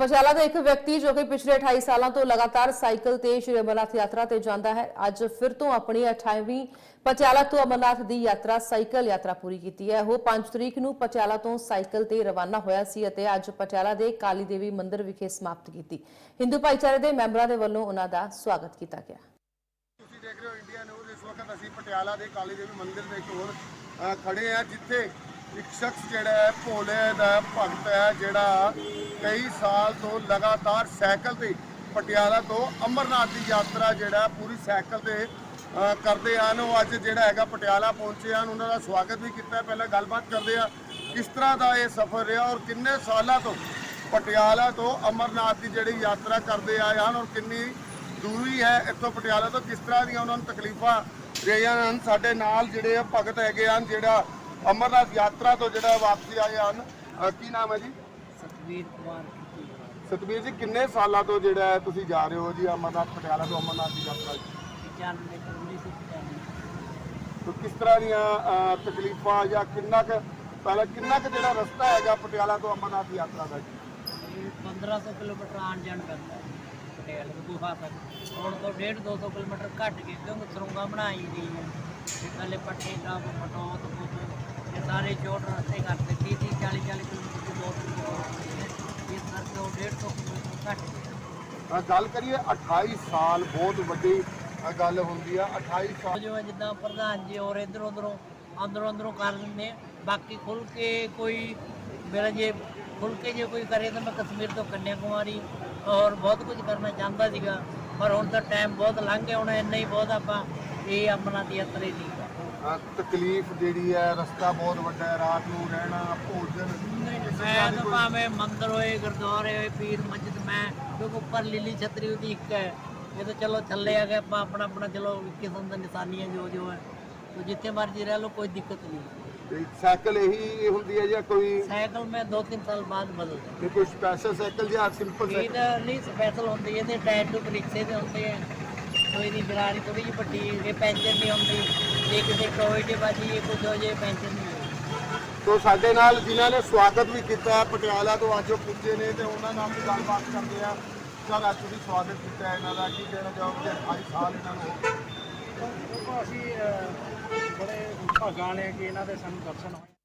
ਪਟਿਆਲਾ ਦਾ ਇੱਕ ਵਿਅਕਤੀ ਜੋ ਕਿ ਪਿਛਲੇ 28 ਸਾਲਾਂ ਤੋਂ ਲਗਾਤਾਰ ਸਾਈਕਲ ਤੇ ਸ਼੍ਰੀ ਅਮਰਨਾਥ ਯਾਤਰਾ ਤੇ ਜਾਂਦਾ ਹੈ, ਅੱਜ ਫਿਰ ਤੋਂ ਆਪਣੀ 28ਵੀਂ ਪਟਿਆਲਾ ਤੋਂ ਅਮਰਨਾਥ ਦੀ ਯਾਤਰਾ, ਸਾਈਕਲ ਯਾਤਰਾ ਪੂਰੀ ਕੀਤੀ ਹੈ। ਉਹ 5 ਤਰੀਕ ਨੂੰ ਪਟਿਆਲਾ ਤੋਂ ਸਾਈਕਲ ਤੇ ਰਵਾਨਾ ਹੋਇਆ ਸੀ ਅਤੇ ਅੱਜ ਪਟਿਆਲਾ ਦੇ ਕਾਲੀ ਦੇਵੀ ਮੰਦਿਰ ਵਿਖੇ ਸਮਾਪਤ ਕੀਤੀ। ਹਿੰਦੂ ਭਾਈਚਾਰੇ ਦੇ ਮੈਂਬਰਾਂ ਦੇ ਵੱਲੋਂ ਉਹਨਾਂ ਦਾ ਸਵਾਗਤ ਕੀਤਾ ਗਿਆ। ਤੁਸੀਂ ਦੇਖ ਰਹੇ ਹੋ ਇੰਡੀਆ ਨਿਊਜ਼। ਇਸ ਵਕਤ ਅਸੀਂ ਪਟਿਆਲਾ ਦੇ ਕਾਲੀ ਦੇਵੀ ਮੰਦਿਰ ਦੇ ਕੋਲ ਖੜੇ ਆ ਜਿੱਥੇ ਇੱਕ ਸ਼ਖਸ ਜਿਹੜਾ ਹੈ, ਭੋਲੇ ਦਾ ਭਗਤ ਹੈ, ਜਿਹੜਾ ਕਈ ਸਾਲ ਤੋਂ ਲਗਾਤਾਰ ਸਾਈਕਲ ਤੇ ਪਟਿਆਲਾ ਤੋਂ ਅਮਰਨਾਥ ਦੀ ਯਾਤਰਾ ਜਿਹੜਾ ਪੂਰੀ ਸਾਈਕਲ ਤੇ ਕਰਦੇ ਹਨ। ਉਹ ਅੱਜ ਜਿਹੜਾ ਹੈਗਾ ਪਟਿਆਲਾ ਪਹੁੰਚੇ ਹਨ। ਉਹਨਾਂ ਦਾ ਸਵਾਗਤ ਵੀ ਕੀਤਾ ਪਹਿਲਾਂ ਗੱਲਬਾਤ ਕਰਦੇ ਆ ਕਿਸ ਤਰ੍ਹਾਂ ਦਾ ਇਹ ਸਫ਼ਰ ਰਿਹਾ ਔਰ ਕਿੰਨੇ ਸਾਲਾਂ ਤੋਂ ਪਟਿਆਲਾ ਤੋਂ ਅਮਰਨਾਥ ਦੀ ਜਿਹੜੀ ਯਾਤਰਾ ਕਰਦੇ ਆਏ ਹਨ ਔਰ ਕਿੰਨੀ ਦੂਰੀ ਹੈ ਇੱਥੋਂ ਪਟਿਆਲਾ ਤੋਂ, ਕਿਸ ਤਰ੍ਹਾਂ ਦੀਆਂ ਉਹਨਾਂ ਨੂੰ ਤਕਲੀਫਾਂ ਰਹੀਆਂ ਹਨ। ਸਾਡੇ ਨਾਲ ਜਿਹੜੇ ਭਗਤ ਹੈਗੇ ਹਨ, ਜਿਹੜਾ ਅਮਰਨਾਥ ਯਾਤਰਾ ਤੋਂ ਜਿਹੜਾ ਵਾਪਸੀ ਆਏ ਹਨ ਕੀ ਨਾਮ ਹੈ ਜੀ? ਸਤਵੀਰ ਕੁਮਾਰ ਕੀ ਸਤਵੀਰ ਜੀ ਕਿੰਨੇ ਸਾਲਾਂ ਤੋਂ ਜਿਹੜਾ ਹੈ ਤੁਸੀਂ ਜਾ ਰਹੇ ਹੋ ਜੀ ਅਮਰਨਾਥ ਪਟਿਆਲਾ ਤੋਂ ਅਮਰਨਾਥ ਦੀ ਯਾਤਰਾ 95 ਕਰੋੜੀ ਸੀ 95 ਤੋਂ ਕਿਸ ਤਰ੍ਹਾਂ ਦੀਆਂ ਤਕਲੀਫਾਂ ਜਾਂ ਕਿੰਨਾ ਕੁ ਪਹਿਲਾਂ ਕਿੰਨਾ ਕੁ ਜਿਹੜਾ ਰਸਤਾ ਹੈਗਾ ਪਟਿਆਲਾ ਤੋਂ ਅਮਰਨਾਥ ਦੀ ਯਾਤਰਾ ਦਾ ਜੀ? ਇਹ 1500 ਕਿਲੋਮੀਟਰ ਆਣ ਜਾਣ ਪੈਂਦਾ ਹੈ ਪਟਿਆਲੇ ਤੋਂ ਗੁਫਾ ਤੱਕ। ਹੁਣ ਤੋਂ 1.5 200 ਕਿਲੋਮੀਟਰ ਘੱਟ ਗਏ ਕਿਉਂਕਿ ਸਰੋਂਗਾ ਬਣਾਈ ਗਈ ਹੈ। ਤੇ ਪਹਿਲੇ ਪੱਟੇ ਟਾਪ ਪਟੋਤ ਇਹ ਸਾਰੇ ਚੋਟ ਰਸਤੇ ਕਰਤੇ 30 30 40 40 ਕਿਲੋਮੀਟਰ ਦੀ ਦੋ ਤਿੰਨ ਇਸ ਕਰਕੇ ਉਹ 150 ਕਿਲੋਮੀਟਰ ਘੱਟ ਅਹ, ਗੱਲ ਕਰੀਏ 28 ਸਾਲ ਬਹੁਤ ਵੱਡੀ ਗੱਲ ਹੁੰਦੀ ਆ 28 ਸਾਲ ਜੋ ਜਿੱਦਾਂ ਪ੍ਰਧਾਨ ਜੀ ਔਰ ਇਧਰ ਉਧਰੋਂ ਅੰਦਰੋਂ ਅੰਦਰੋਂ ਕਰ ਲੈਂਦੇ ਬਾਕੀ ਖੁੱਲ ਕੇ ਕੋਈ ਮੇਰਾ ਜੇ ਖੁੱਲ ਕੇ ਜੇ ਕੋਈ ਕਰੇ ਤਾਂ ਮੈਂ ਕਸ਼ਮੀਰ ਤੋਂ ਕੰਨਿਆ ਕੁਮਾਰੀ ਔਰ ਬਹੁਤ ਕੁਝ ਕਰਨਾ ਚਾਹੁੰਦਾ ਸੀਗਾ। ਪਰ ਹੁਣ ਤਾਂ ਟਾਈਮ ਬਹੁਤ ਲੰਘ ਗਿਆ ਹੁਣ ਇੰਨਾ ਹੀ ਬਹੁਤ ਆਪਾਂ ਇਹ ਆਪਣਾ ਦੀ ਯਾਤਰਾ ਹੀ ਤਕਲੀਫ ਜਿਹੜੀ ਹੈ ਰਸਤਾ ਬਹੁਤ ਵੱਡਾ ਹੈ ਰਾਤ ਨੂੰ ਰਹਿਣਾ ਭੋਜਨ ਮੈਂ ਤਾਂ ਭਾਵੇਂ ਮੰਦਰ ਹੋਏ ਗੁਰਦੁਆਰੇ ਹੋਏ ਪੀਰ ਮਸਜਿਦ ਮੈਂ ਕਿਉਂਕਿ ਉੱਪਰ ਲੀਲੀ ਛਤਰੀ ਉਹਦੀ ਇੱਕ ਹੈ। ਇਹ ਤਾਂ ਚਲੋ ਥੱਲੇ ਆ ਗਏ ਆਪਾਂ ਆਪਣਾ ਆਪਣਾ ਚਲੋ ਕਿਸਮ ਦਾ ਨਿਸ਼ਾਨੀਆਂ ਜੋ ਜੋ ਹੈ। ਤੋ ਜਿੱਥੇ ਮਰਜ਼ੀ ਰਹਿ ਲਓ ਕੋਈ ਦਿੱਕਤ ਨਹੀਂ। ਤੇ ਸਾਈਕਲ ਇਹੀ ਹੁੰਦੀ ਹੈ ਜਾਂ ਕੋਈ ਸਾਈਕਲ ਮੈਂ 2-3 ਸਾਲ ਬਾਅਦ ਬਦਲਦਾ ਤੇ ਕੋਈ ਸਪੈਸ਼ਲ ਸਾਈਕਲ ਜਾਂ ਸਿੰਪਲ ਸਾਈਕਲ? ਤਾਂ ਨਹੀਂ ਸਪੈਸ਼ਲ ਹੁੰਦੀ ਇਹਦੇ ਟਾਇਰ ਟੂ ਰਿਕਸ਼ੇ ਦੇ ਹੁੰਦੇ ਆ। ਕੋਈ ਦੀ ਗਰਾਰੀ ਥੋੜੀ ਜਿਹੀ ਵੱਡੀ ਇਹ ਪੈਂਚਰ ਨਹੀਂ ਹੁੰਦੀ। ਜੇ ਕਿਤੇ ਤੇ ਬਾਜੀ ਇਹ ਕੁਝ ਹੋ ਜੇ ਪੈਂਚਰ ਨਹੀਂ ਹੋਊ। ਤੋਂ ਸਾਡੇ ਨਾਲ ਜਿਨ੍ਹਾਂ ਨੇ ਸਵਾਗਤ ਵੀ ਕੀਤਾ ਹੈ, ਪਟਿਆਲਾ ਤੋਂ ਅੱਜ ਉਹ ਪੁੱਜੇ ਨੇ ਤੇ ਉਹਨਾਂ ਨਾਲ ਵੀ ਗੱਲਬਾਤ ਕਰਦੇ ਆ ਸਰ ਅੱਜ ਤੁਸੀਂ ਸਵਾਗਤ ਕੀਤਾ ਹੈ ਇਹਨਾਂ ਦਾ ਕੀ ਕਹਿਣਾ ਚਾਹੋਗੇ 28 ਸਾਲ ਇਹਨਾਂ ਨੂੰ ਹੋ ਗਏ। ਦੇਖੋ ਅਸੀਂ ਅਹ, ਬੜੇ ਭਾਗਾਂ ਨੇ ਕਿ ਇਹਨਾਂ ਦੇ ਸਾਨੂੰ ਦਰਸ਼ਨ ਹੋਏ